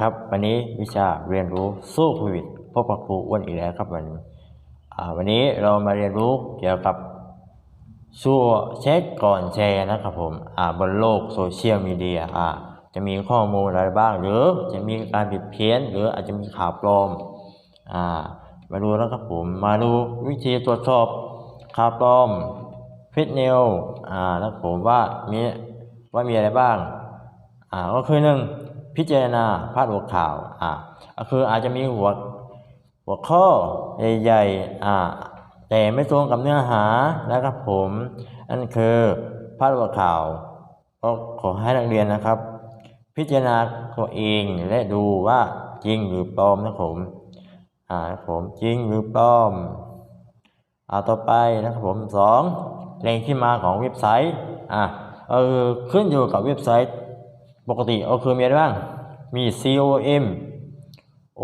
ครับ วันนี้วิชาเรียนรู้สู้โควิดพบกับครูอ้วนอีกแล้วครับวันนี้วันนี้เรามาเรียนรู้เกี่ยวกับชั่วเช็คก่อนแชร์นะครับผมบนโลกโซเชียลมีเดียจะมีข้อมูลอะไรบ้าง หรือจะมีการผิดเพี้ยน หรืออาจจะมีข่าวปลอมอมาดูแล้วครับผมมาดูวิธีตรวจสอบข่าวปลอมฟิตเนลอ่าแล้วผมว่ามีว่ามีอะไรบ้างอ่าก็คือหนึ่ง พิจารณาพาดหัวข่าวอ่าคืออาจจะมีหัวหัวข้อใหญ่ๆอ่าแต่ไม่ตรงกับเนื้อหานะครับผมนั่นคือพาดหัวข่าวก็ขอให้นักเรียนนะครับ พิจารณาตัวเองและดูว่าจริงหรือปลอมนะครับผมอ่าครับผมจริงหรือปลอมอ่าต่อไปนะครับผมสองแหล่งที่มาของเว็บไซต์อ่าเออขึ้นอยู่กับเว็บไซต์ ปกติก็คือมีอะไรบ้าง มี com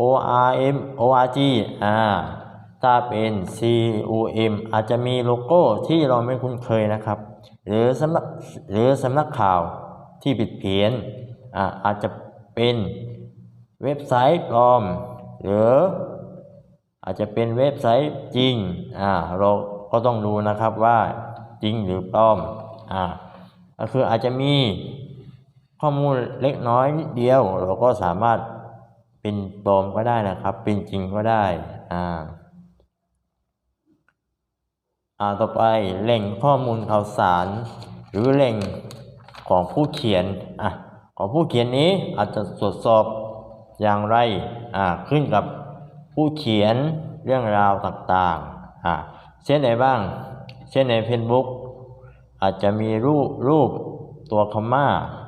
orm org อ่า ถ้าเป็น com อาจจะมีโลโก้ที่เราไม่คุ้นเคยนะครับ หรือสำนักหรือสำนักข่าวที่ผิดเพี้ยนอ่าอาจจะเป็นเว็บไซต์ปลอม หรืออาจจะเป็นเว็บไซต์จริงอ่าเราก็ต้องดูนะครับว่าจริงหรือปลอมอ่าก็คืออาจจะมี ข้อมูลเล็กน้อยนิดเดียว เราก็สามารถเป็นปลอมก็ได้นะครับ เป็นจริงก็ได้อ่าอ่าต่อไปแหล่งข้อมูลข่าวสาร หรือแหล่งของผู้เขียนอะของผู้เขียนนี้อาจจะตรวจสอบอย่างไรอ่าขึ้นกับผู้เขียนเรื่องราวต่างๆอ่าเช่นไหนบ้าง เช่นใน Facebook อาจจะมีรูปรูปตัวคอมมาอ่า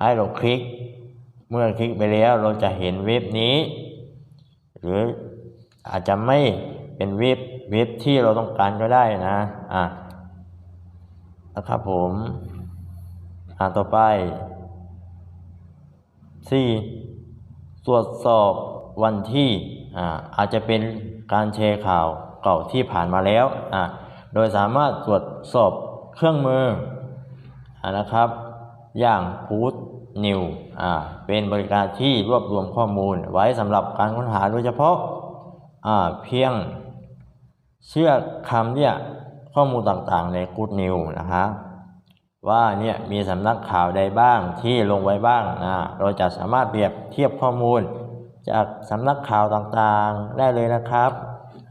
ให้เราคลิก เมื่อคลิกไปแล้วเราจะเห็นเว็บนี้ หรืออาจจะไม่เป็นเว็บเว็บที่เราต้องการก็ได้นะอ่านะครับผมอ่าต่อไป 4. ตรวจสอบวันที่อ่าอาจจะเป็นการแชร์ข่าวเก่าที่ผ่านมาแล้วอ่าโดยสามารถตรวจสอบเครื่องมืออ่านะครับ อย่าง Good New อ่าเป็นบริการที่รวบรวมข้อมูลไว้สำหรับการค้นหาโดยเฉพาะอ่าเพียงเชื่อคำเนี่ยข้อมูลต่างๆใน Good New นะคะว่าเนี่ยมีสำนักข่าวใดบ้างที่ลงไว้บ้างนะเราจะสามารถเปรียบเทียบข้อมูล จากสำนักข่าวต่างๆได้เลยนะครับ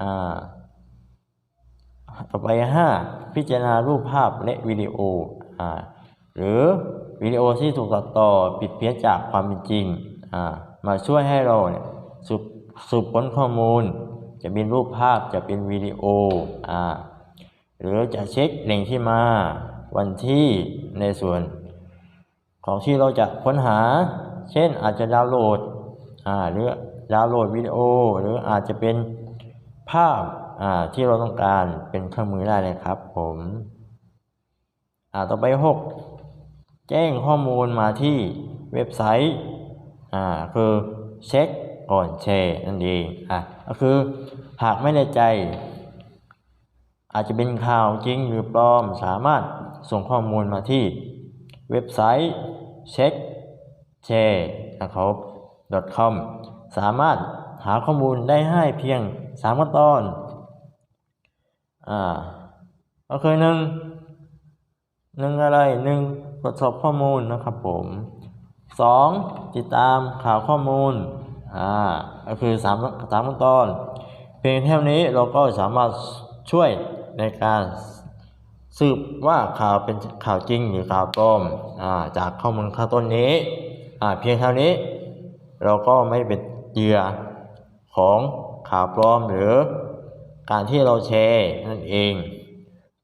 อ่าต่อไป 5 พิจารณารูปภาพและวิดีโออ่าหรือ วิดีโอที่ถูกตัดต่อผิดเพี้ยนจากความเป็นจริงมาช่วยให้เราเนี่ยสืบสืบค้นข้อมูล จะเป็นรูปภาพจะเป็นวิดีโออ่าหรือจะเช็คแหล่งที่มาวันที่ในส่วน ของที่เราจะค้นหา เช่นอาจจะดาวน์โหลดอ่าหรือดาวน์โหลดวิดีโอ หรืออาจจะเป็นภาพอ่าที่เราต้องการเป็นเครื่องมือได้เลยครับผมอ่าต่อไปหก แจ้งข้อมูลมาที่เว็บไซต์อ่าคือเช็คก่อนแชร์นั่นเองอะก็คือหากไม่แน่ใจ อาจจะเป็นข่าวจริงหรือปลอมสามารถส่งข้อมูลมาที่เว็บไซต์เช็คแชร์นะครับ .com สามารถหาข้อมูลได้ให้เพียงสามขั้นตอนอ่าก็คือหนึ่ง หนึ่งอะไรหนึ่งตรวจสอบข้อมูลนะครับผมสองติดตามข่าวข้อมูลอ่าก็คือสามสามขั้นตอน เพียงเท่านี้เราก็สามารถช่วยในการสืบว่าข่าวเป็นข่าวจริงหรือข่าวปลอมอ่าจากข้อมูลข้างต้นนี้อ่าเพียงเท่านี้ เราก็ไม่เป็นเหยื่อของข่าวปลอมหรือการที่เราแชร์นั่นเอง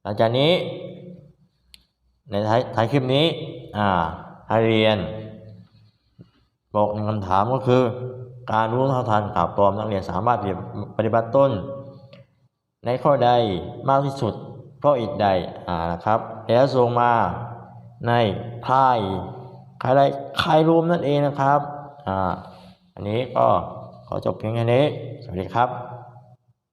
หลังจากนี้ ในท้ายท้ายคลิปนี้อ่าให้เรียนบอกหนึ่งคำถามก็คือ การรู้เท่าทันข่าวปลอมนักเรียนสามารถปฏิบัติต้น ในข้อใดมากที่สุดข้ออีกใดอ่านะครับ แล้วส่งมาในค่ายค่ายใดค่ายรวมนั่นเองนะครับอ่าอันนี้ก็ขอจบเพียงแค่นี้ สวัสดีครับ